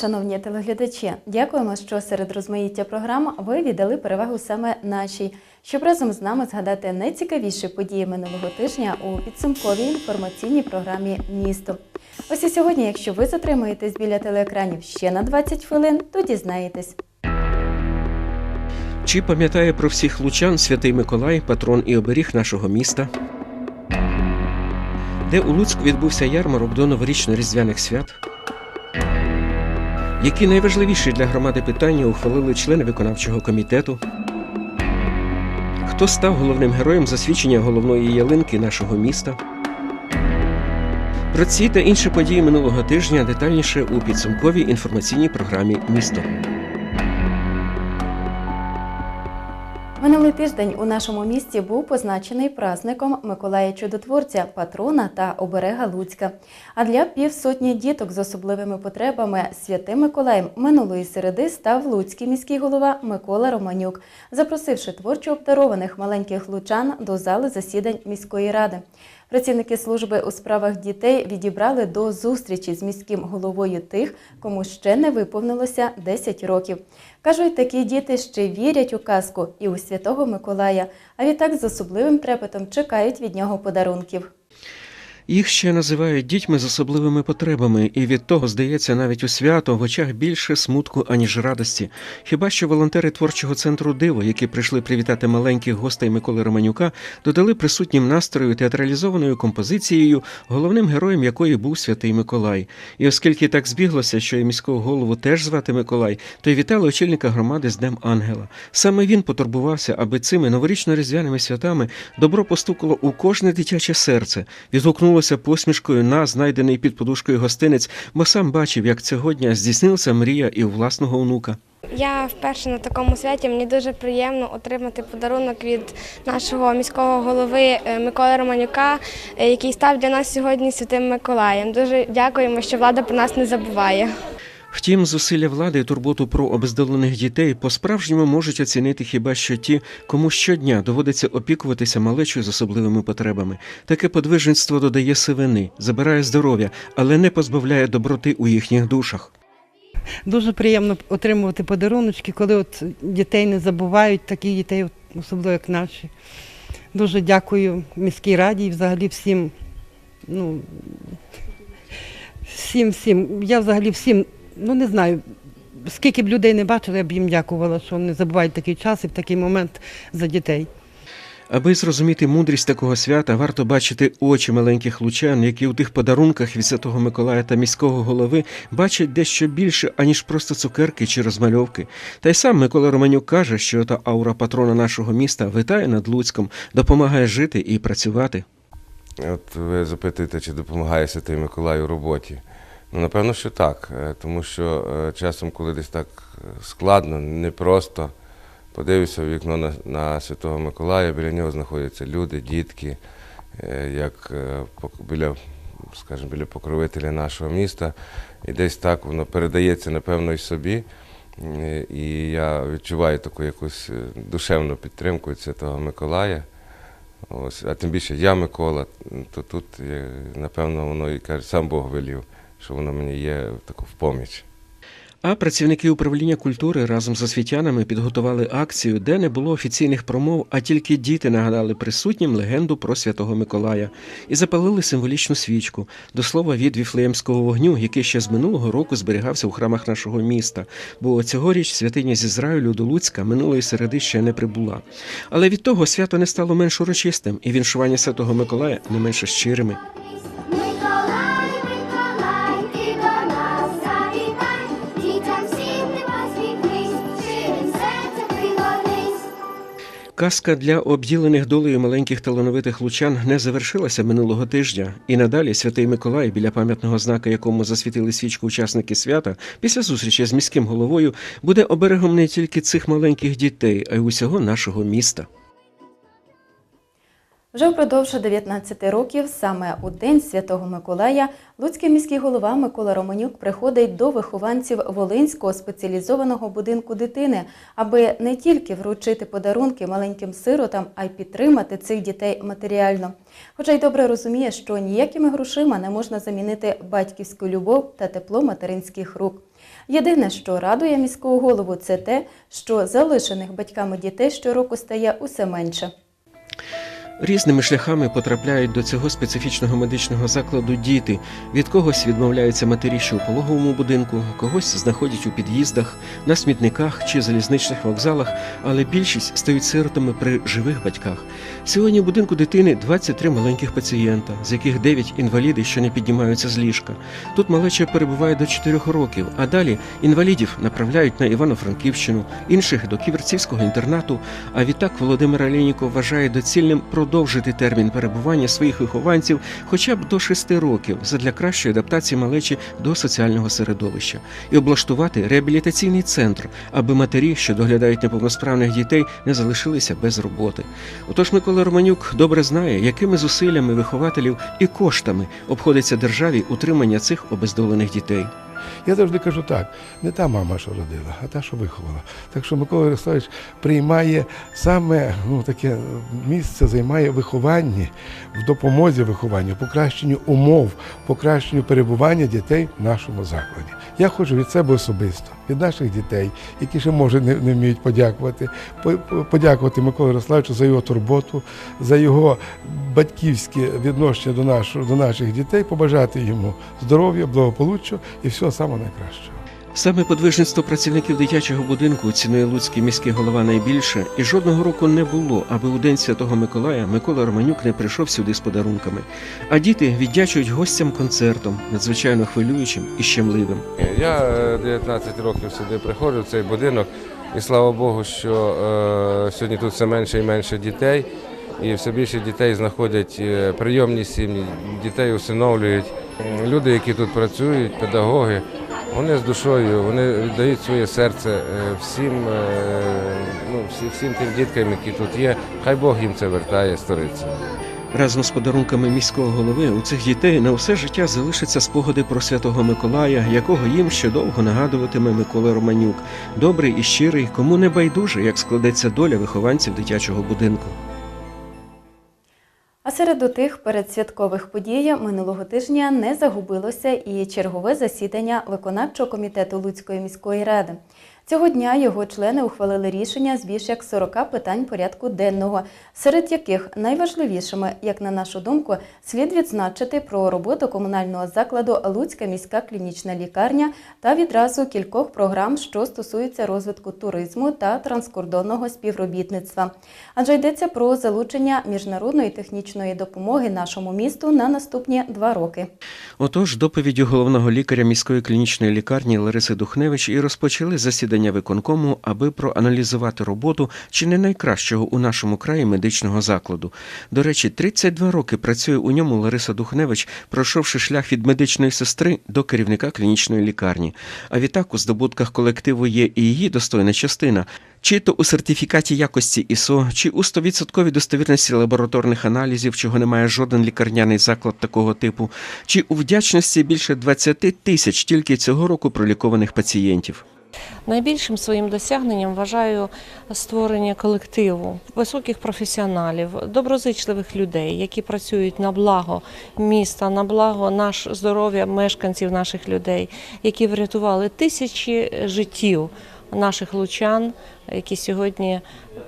Шановні телеглядачі. Дякуємо, що серед розмаїття програм ви віддали перевагу саме нашій, щоб разом з нами згадати найцікавіші події минулого тижня у підсумковій інформаційній програмі Місто. Ось і сьогодні, якщо ви затримаєтесь біля телеекранів ще на 20 хвилин, то дізнаєтесь. Чи пам'ятає про всіх лучан святий Миколай, патрон і оберіг нашого міста? Де у Луцьку відбувся ярмарок до новорічно-різдвяних свят? Які найважливіші для громади питання ухвалили члени виконавчого комітету? Хто став головним героєм засвідчення головної ялинки нашого міста? Про ці та інші події минулого тижня детальніше у підсумковій інформаційній програмі Місто. Минулий тиждень у нашому місті був позначений праздником Миколая Чудотворця, патрона та оберега Луцька. А для півсотні діток з особливими потребами святим Миколаєм минулої середи став луцький міський голова Микола Романюк, запросивши творчо обдарованих маленьких лучан до зали засідань міської ради. Працівники служби у справах дітей відібрали до зустрічі з міським головою тих, кому ще не виповнилося 10 років. Кажуть, такі діти ще вірять у казку і у святого Миколая, а відтак з особливим трепетом чекають від нього подарунків. Їх ще називають дітьми з особливими потребами, і від того, здається, навіть у свято в очах більше смутку, аніж радості. Хіба що волонтери творчого центру Диво, які прийшли привітати маленьких гостей Миколи Романюка, додали присутнім настрою театралізованою композицією, головним героєм якої був святий Миколай. І оскільки так збіглося, що і міського голову теж звати Миколай, то й вітали очільника громади з Днем Ангела. Саме він потурбувався, аби цими новорічно-різдвяними святами добро постукало у кожне дитяче серце, відгукнулося посмішкою на знайдений під подушкою гостинець, бо сам бачив, як сьогодні здійснилася мрія і власного онука. Я вперше на такому святі. Мені дуже приємно отримати подарунок від нашого міського голови е, Миколи Романюка, е, який став для нас сьогодні святим Миколаєм. Дуже дякуємо, що влада про нас не забуває. Втім, зусилля влади і турботу про обездолених дітей по-справжньому можуть оцінити хіба що ті, кому щодня доводиться опікуватися малечою з особливими потребами. Таке подвижництво додає сивини, забирає здоров'я, але не позбавляє доброти у їхніх душах. Дуже приємно отримувати подаруночки, коли от дітей не забувають, таких дітей, особливо як наші. Дуже дякую міській раді і взагалі всім. Ну, всім, всім. Я взагалі всім, ну не знаю, скільки б людей не бачила, я б їм дякувала, що не забувають такий час і в такий момент за дітей. Аби зрозуміти мудрість такого свята, варто бачити очі маленьких лучан, які у тих подарунках від Святого Миколая та міського голови бачать дещо більше, аніж просто цукерки чи розмальовки. Та й сам Микола Романюк каже, що та аура патрона нашого міста витає над Луцьком, допомагає жити і працювати. От ви запитуєте, чи допомагає Святий Миколай у роботі. Ну, напевно, що так. е, Тому що е, часом, коли десь так е, складно, непросто, подивишся в вікно на, на Святого Миколая, біля нього знаходяться люди, дітки, як біля, скажімо, біля покровителя нашого міста. І десь так воно передається, напевно, і собі. І я відчуваю таку якусь душевну підтримку Святого Миколая. Ось, а тим більше я Микола, то тут, напевно, воно і каже, сам Бог велів, що воно мені є таку в поміч. А працівники управління культури разом з освітянами підготували акцію, де не було офіційних промов, а тільки діти нагадали присутнім легенду про святого Миколая і запалили символічну свічку, до слова від віфлеємського вогню, який ще з минулого року зберігався у храмах нашого міста. Бо цьогоріч святиня з Ізраїлю до Луцька минулої середи ще не прибула. Але від того свято не стало менш урочистим, і віншування святого Миколая не менше щирими. Казка для обділених долею маленьких талановитих лучан не завершилася минулого тижня, і надалі святий Миколай, біля пам'ятного знака, якому засвітили свічку учасники свята, після зустрічі з міським головою, буде оберегом не тільки цих маленьких дітей, а й усього нашого міста. Вже впродовж 19 років, саме у День Святого Миколая, Луцький міський голова Микола Романюк приходить до вихованців Волинського спеціалізованого будинку дитини, аби не тільки вручити подарунки маленьким сиротам, а й підтримати цих дітей матеріально. Хоча й добре розуміє, що ніякими грошима не можна замінити батьківську любов та тепло материнських рук. Єдине, що радує міського голову, це те, що залишених батьками дітей щороку стає усе менше. Різними шляхами потрапляють до цього специфічного медичного закладу діти. Від когось відмовляються матері, що у пологовому будинку, когось знаходять у під'їздах, на смітниках чи залізничних вокзалах, але більшість стають сиротами при живих батьках. Сьогодні в будинку дитини 23 маленьких пацієнта, з яких 9 інваліди, що не піднімаються з ліжка. Тут малеча перебуває до 4 років, а далі інвалідів направляють на Івано-Франківщину, інших до ківерцівського інтернату. А відтак Володимир Алєніков вважає доцільним продовжити термін перебування своїх вихованців хоча б до 6 років задля кращої адаптації малечі до соціального середовища і облаштувати реабілітаційний центр, аби матері, що доглядають неповносправних дітей, не залишилися без роботи. Отож, Микола Романюк добре знає, якими зусиллями вихователів і коштами обходиться державі утримання цих обездолених дітей. Я завжди кажу так: не та мама, що родила, а та, що виховала. Так що Микола Ярославович приймає саме ну, таке місце, займає вихованні, в допомозі вихованню, покращенню умов, покращенню перебування дітей в нашому закладі. Я хочу від себе особисто, від наших дітей, які ще може не, не вміють подякувати, по- по- подякувати Миколі Ярославовичу за його турботу, за його батьківське відношення до, нашого, до наших дітей, побажати йому здоров'я, благополуччя і всього самого найкращого. Саме подвижництво працівників дитячого будинку цінує Луцький міський голова найбільше, і жодного року не було, аби у день Святого Миколая Микола Романюк не прийшов сюди з подарунками. А діти віддячують гостям концертом, надзвичайно хвилюючим і щемливим. Я е, 19 років сюди приходжу в цей будинок, і слава Богу, що е, сьогодні тут все менше і менше дітей, і все більше дітей знаходять е, прийомні сім'ї, дітей усиновлюють. Люди, які тут працюють, педагоги, вони з душою, вони віддають своє серце е, всім, е, ну, всі- всім тим діткам, які тут є. Хай Бог їм це вертає сторицею. Разом з подарунками міського голови у цих дітей на все життя залишаться спогади про святого Миколая, якого їм ще довго нагадуватиме Микола Романюк, добрий і щирий, кому не байдуже, як складеться доля вихованців дитячого будинку. А серед тих передсвяткових подій минулого тижня не загубилося і чергове засідання виконавчого комітету Луцької міської ради. Цього дня його члени ухвалили рішення з більш як 40 питань порядку денного, серед яких найважливішими, як на нашу думку, слід відзначити про роботу комунального закладу Луцька міська клінічна лікарня та відразу кількох програм, що стосуються розвитку туризму та транскордонного співробітництва. Адже йдеться про залучення міжнародної технічної допомоги нашому місту на наступні два роки. Отож, доповіддю головного лікаря міської клінічної лікарні Лариси Духневич і розпочали засідання виконкому, аби проаналізувати роботу чи не найкращого у нашому краї медичного закладу. До речі, 32 роки працює у ньому Лариса Духневич, пройшовши шлях від медичної сестри до керівника клінічної лікарні. А відтак у здобутках колективу є і її достойна частина. Чи то у сертифікаті якості ІСО, чи у 100% достовірності лабораторних аналізів, чого не має жоден лікарняний заклад такого типу, чи у вдячності більше 20 тисяч тільки цього року пролікованих пацієнтів. Найбільшим своїм досягненням вважаю створення колективу високих професіоналів, доброзичливих людей, які працюють на благо міста, на благо наш здоров'я мешканців наших людей, які врятували тисячі життів наших лучан, які сьогодні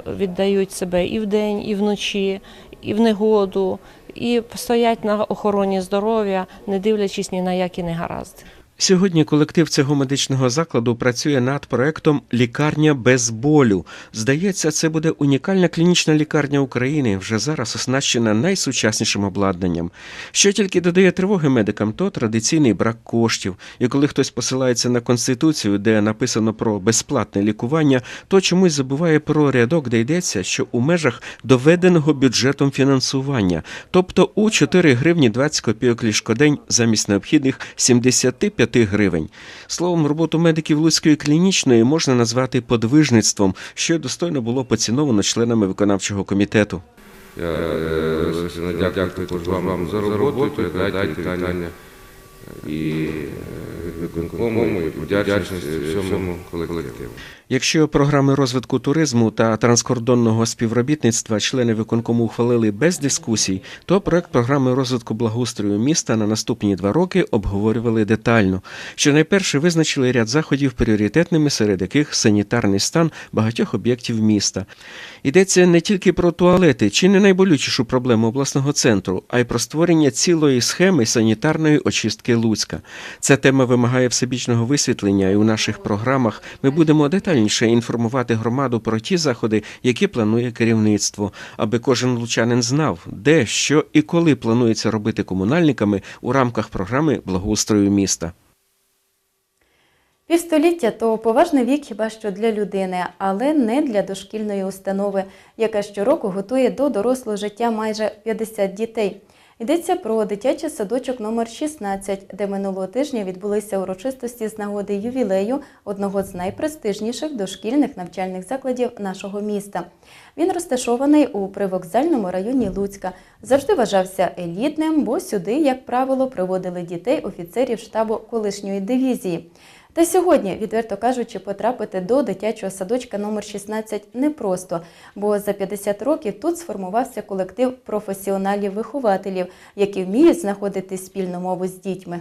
віддають себе і вдень, і вночі, і в негоду, і стоять на охороні здоров'я, не дивлячись ні на які негаразди. Сьогодні колектив цього медичного закладу працює над проектом Лікарня без болю. Здається, це буде унікальна клінічна лікарня України, вже зараз оснащена найсучаснішим обладнанням. Що тільки додає тривоги медикам, то традиційний брак коштів. І коли хтось посилається на конституцію, де написано про безплатне лікування, то чомусь забуває про рядок, де йдеться, що у межах доведеного бюджетом фінансування, тобто у 4 гривні 20 копійок ліжкодень замість необхідних 75 гривень. Словом, роботу медиків Луцької клінічної можна назвати подвижництвом, що достойно було поціновано членами виконавчого комітету. Я е, дякую також вам за роботу, передайте вітання і е, виконкому і вдячність всьому колективу. Якщо програми розвитку туризму та транскордонного співробітництва члени виконкому ухвалили без дискусій, то проект програми розвитку благоустрою міста на наступні два роки обговорювали детально. Що найперше визначили ряд заходів пріоритетними, серед яких санітарний стан багатьох об'єктів міста. Йдеться не тільки про туалети, чи не найболючішу проблему обласного центру, а й про створення цілої схеми санітарної очистки Луцька. Ця тема вимагає всебічного висвітлення, і у наших програмах ми будемо детальніше інформувати громаду про ті заходи, які планує керівництво, аби кожен лучанин знав, де, що і коли планується робити комунальниками у рамках програми благоустрою міста. Півстоліття то поважний вік хіба що для людини, але не для дошкільної установи, яка щороку готує до дорослого життя майже 50 дітей. Йдеться про дитячий садочок номер 16, де минулого тижня відбулися урочистості з нагоди ювілею одного з найпрестижніших дошкільних навчальних закладів нашого міста. Він розташований у привокзальному районі Луцька. Завжди вважався елітним, бо сюди, як правило, приводили дітей офіцерів штабу колишньої дивізії. Та сьогодні, відверто кажучи, потрапити до дитячого садочка номер 16 непросто, бо за 50 років тут сформувався колектив професіоналів-вихователів, які вміють знаходити спільну мову з дітьми.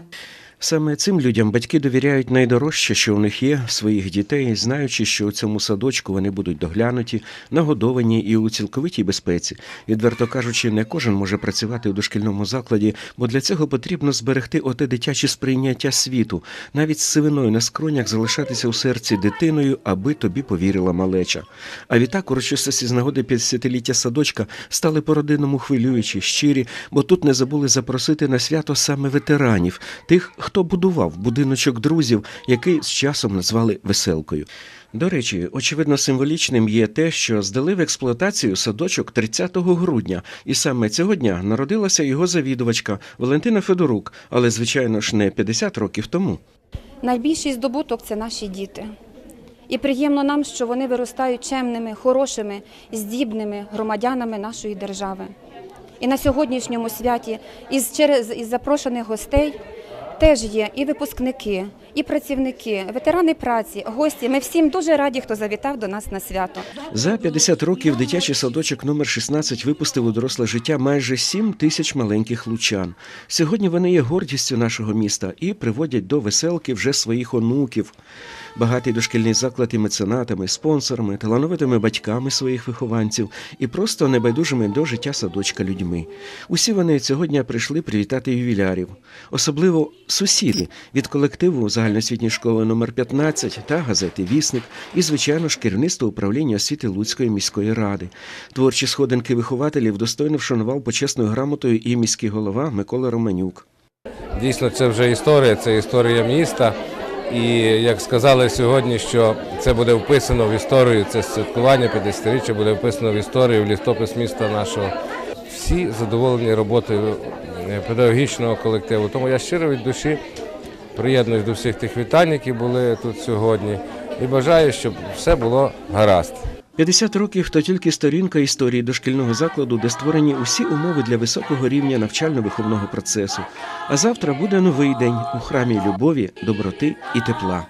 Саме цим людям батьки довіряють найдорожче, що у них є своїх дітей, знаючи, що у цьому садочку вони будуть доглянуті, нагодовані і у цілковитій безпеці. Відверто кажучи, не кожен може працювати у дошкільному закладі, бо для цього потрібно зберегти оте дитяче сприйняття світу, навіть з сивиною на скронях залишатися у серці дитиною, аби тобі повірила малеча. А відтак урочистості з нагоди 50-ліття садочка стали по-родинному хвилюючі, щирі, бо тут не забули запросити на свято саме ветеранів, тих, хто будував будиночок друзів, який з часом назвали веселкою. До речі, очевидно символічним є те, що здали в експлуатацію садочок 30 грудня, і саме цього дня народилася його завідувачка Валентина Федорук, але звичайно ж не 50 років тому. Найбільший здобуток це наші діти. І приємно нам, що вони виростають чемними, хорошими, здібними громадянами нашої держави. І на сьогоднішньому святі із через із запрошених гостей теж є і випускники, і працівники, ветерани праці, гості. Ми всім дуже раді, хто завітав до нас на свято. За 50 років дитячий садочок номер 16 випустив у доросле життя майже 7 тисяч маленьких лучан. Сьогодні вони є гордістю нашого міста і приводять до веселки вже своїх онуків. Багатий дошкільний заклад і меценатами, спонсорами, талановитими батьками своїх вихованців і просто небайдужими до життя садочка людьми. Усі вони цього дня прийшли привітати ювілярів, особливо сусіди від колективу загальноосвітньої школи номер 15 та газети Вісник і, звичайно ж, керівництво управління освіти Луцької міської ради. Творчі сходинки вихователів достойно вшанував почесною грамотою і міський голова Микола Романюк. Дійсно, це вже історія, це історія міста. І як сказали сьогодні, що це буде вписано в історію, це святкування 50-річчя буде вписано в історію, в літопис міста нашого. Всі задоволені роботою е, педагогічного колективу. Тому я щиро від душі приєднуюсь до всіх тих вітань, які були тут сьогодні, і бажаю, щоб все було гаразд. 50 років то тільки сторінка історії дошкільного закладу, де створені усі умови для високого рівня навчально-виховного процесу. А завтра буде новий день у храмі любові, доброти і тепла.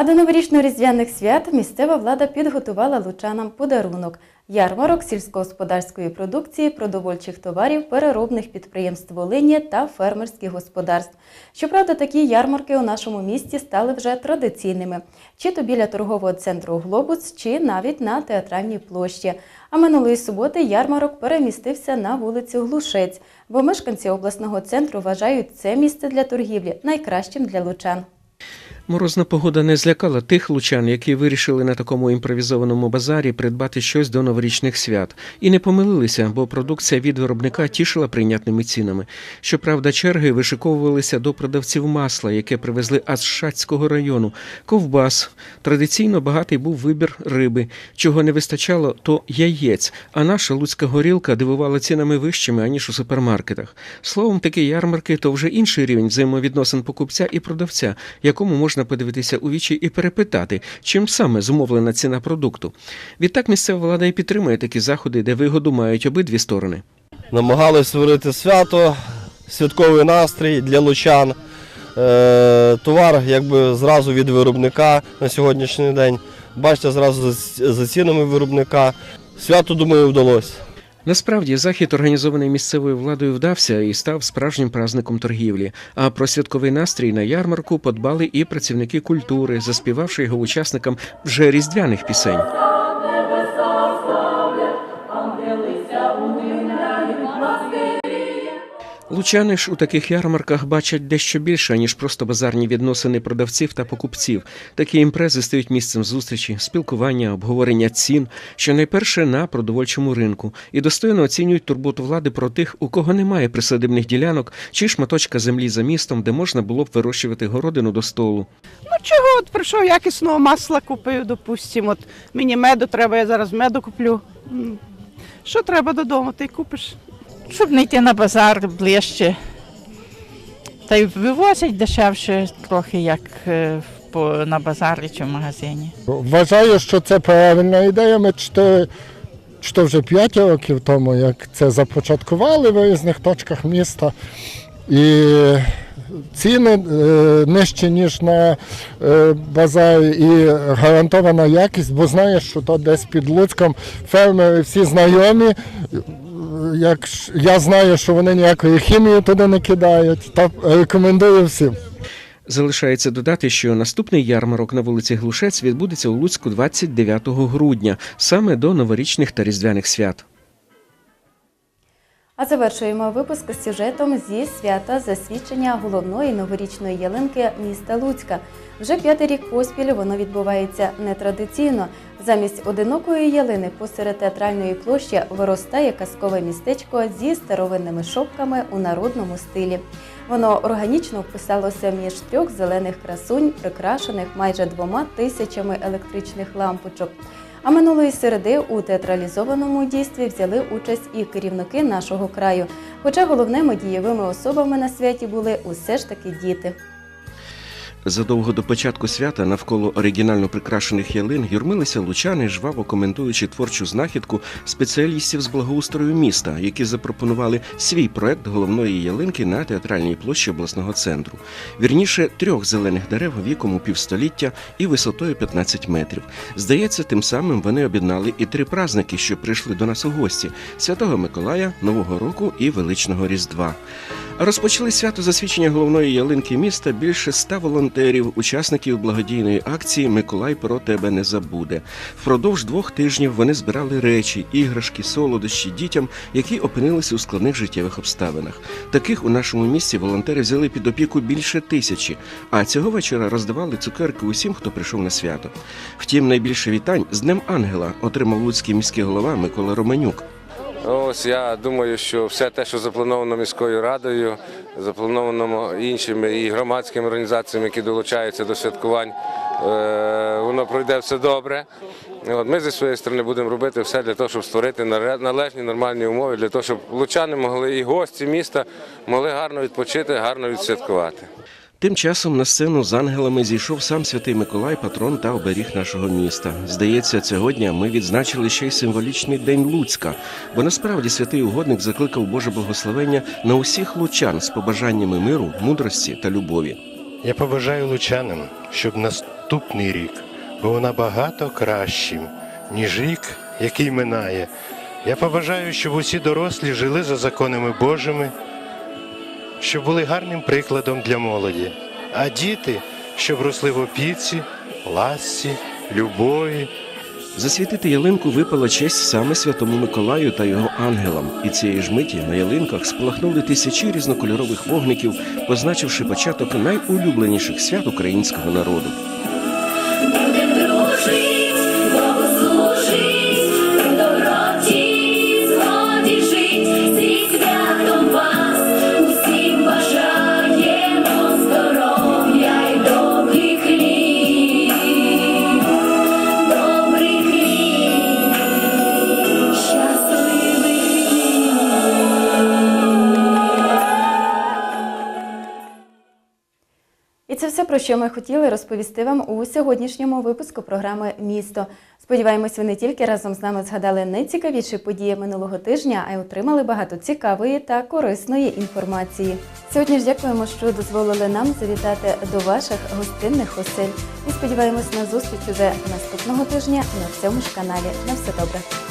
А до новорічно-різдвяних свят місцева влада підготувала лучанам подарунок ярмарок сільськогосподарської продукції, продовольчих товарів, переробних підприємств Волині та фермерських господарств. Щоправда, такі ярмарки у нашому місті стали вже традиційними, чи то біля торгового центру Глобус, чи навіть на театральній площі. А минулої суботи ярмарок перемістився на вулицю Глушець, бо мешканці обласного центру вважають це місце для торгівлі найкращим для лучан. Морозна погода не злякала тих лучан, які вирішили на такому імпровізованому базарі придбати щось до новорічних свят, і не помилилися, бо продукція від виробника тішила прийнятними цінами. Щоправда, черги вишиковувалися до продавців масла, яке привезли аж Шацького району, ковбас. Традиційно багатий був вибір риби. Чого не вистачало, то яєць. А наша луцька горілка дивувала цінами вищими аніж у супермаркетах. Словом, такі ярмарки то вже інший рівень взаємовідносин покупця і продавця, якому можна подивитися у вічі і перепитати, чим саме зумовлена ціна продукту. Відтак місцева влада і підтримує такі заходи, де вигоду мають обидві сторони. намагалися створити свято, святковий настрій для лучан. Е, товар якби зразу від виробника на сьогоднішній день. Бачите, зразу за цінами виробника. Свято, думаю, вдалося. Насправді захід, організований місцевою владою, вдався і став справжнім праздником торгівлі. А про святковий настрій на ярмарку подбали і працівники культури, заспівавши його учасникам вже різдвяних пісень. Лучани ж у таких ярмарках бачать дещо більше, ніж просто базарні відносини продавців та покупців. Такі імпрези стають місцем зустрічі, спілкування, обговорення цін, що найперше на продовольчому ринку, і достойно оцінюють турботу влади про тих, у кого немає присадибних ділянок чи шматочка землі за містом, де можна було б вирощувати городину до столу. Ну чого, от прийшов якісного масла купив, допустимо. От мені меду треба, я зараз меду куплю. Що треба додому, ти купиш. Щоб не йти на базар ближче. Та й вивозять дешевше трохи, як е, по, на базарі чи в магазині. Вважаю, що це правильна ідея. Ми чи то вже 5 років тому, як це започаткували в різних точках міста. І ціни е, нижчі, ніж на е, базарі, і гарантована якість, бо знаєш, що то десь під Луцьком фермери всі знайомі. Як ж- я знаю, що вони ніякої хімії туди не кидають, то рекомендую всім. Залишається додати, що наступний ярмарок на вулиці Глушець відбудеться у Луцьку 29 грудня, саме до новорічних та різдвяних свят. А завершуємо випуск з сюжетом зі свята засвідчення головної новорічної ялинки міста Луцька. Вже п'ятий рік поспіль воно відбувається нетрадиційно. Замість одинокої ялини посеред театральної площі виростає казкове містечко зі старовинними шопками у народному стилі. Воно органічно вписалося між трьох зелених красунь, прикрашених майже двома тисячами електричних лампочок. А минулої середи у театралізованому дійстві взяли участь і керівники нашого краю. Хоча головними дієвими особами на святі були усе ж таки діти. Задовго до початку свята навколо оригінально прикрашених ялин юрмилися лучани, жваво коментуючи творчу знахідку спеціалістів з благоустрою міста, які запропонували свій проект головної ялинки на театральній площі обласного центру. Вірніше трьох зелених дерев віком у півстоліття і висотою 15 метрів. Здається, тим самим вони об'єднали і три праздники, що прийшли до нас у гості: Святого Миколая, Нового року і Величного Різдва. Розпочали свято засвідчення головної ялинки міста більше ста волонтерів, учасників благодійної акції Миколай про тебе не забуде. Впродовж двох тижнів вони збирали речі, іграшки, солодощі дітям, які опинилися у складних життєвих обставинах. Таких у нашому місті волонтери взяли під опіку більше тисячі, а цього вечора роздавали цукерки усім, хто прийшов на свято. Втім, найбільше вітань з Днем Ангела отримав луцький міський голова Микола Романюк. Ось я думаю, що все те, що заплановано міською радою, заплановано іншими і громадськими організаціями, які долучаються до святкувань, е, воно пройде все добре. Ми зі своєї сторони будемо робити все для того, щоб створити належні нормальні умови, для того, щоб лучани могли і гості міста могли гарно відпочити, гарно відсвяткувати. Тим часом на сцену з ангелами зійшов сам святий Миколай, патрон та оберіг нашого міста. Здається, цього дня ми відзначили ще й символічний день Луцька, бо насправді святий угодник закликав Боже благословення на усіх лучан з побажаннями миру, мудрості та любові. Я побажаю лучанам, щоб наступний рік був набагато кращим, ніж рік, який минає. Я побажаю, щоб усі дорослі жили за законами Божими, щоб були гарним прикладом для молоді, а діти, щоб росли в опіці, ласці, любові. Засвітити ялинку випала честь саме святому Миколаю та його ангелам. І цієї ж миті на ялинках спалахнули тисячі різнокольорових вогників, позначивши початок найулюбленіших свят українського народу. Про що ми хотіли розповісти вам у сьогоднішньому випуску програми Місто. Сподіваємось, ви не тільки разом з нами згадали найцікавіші події минулого тижня, а й отримали багато цікавої та корисної інформації. Сьогодні ж дякуємо, що дозволили нам завітати до ваших гостинних осель. І сподіваємось на зустріч уже наступного тижня на цьому ж каналі. На все добре.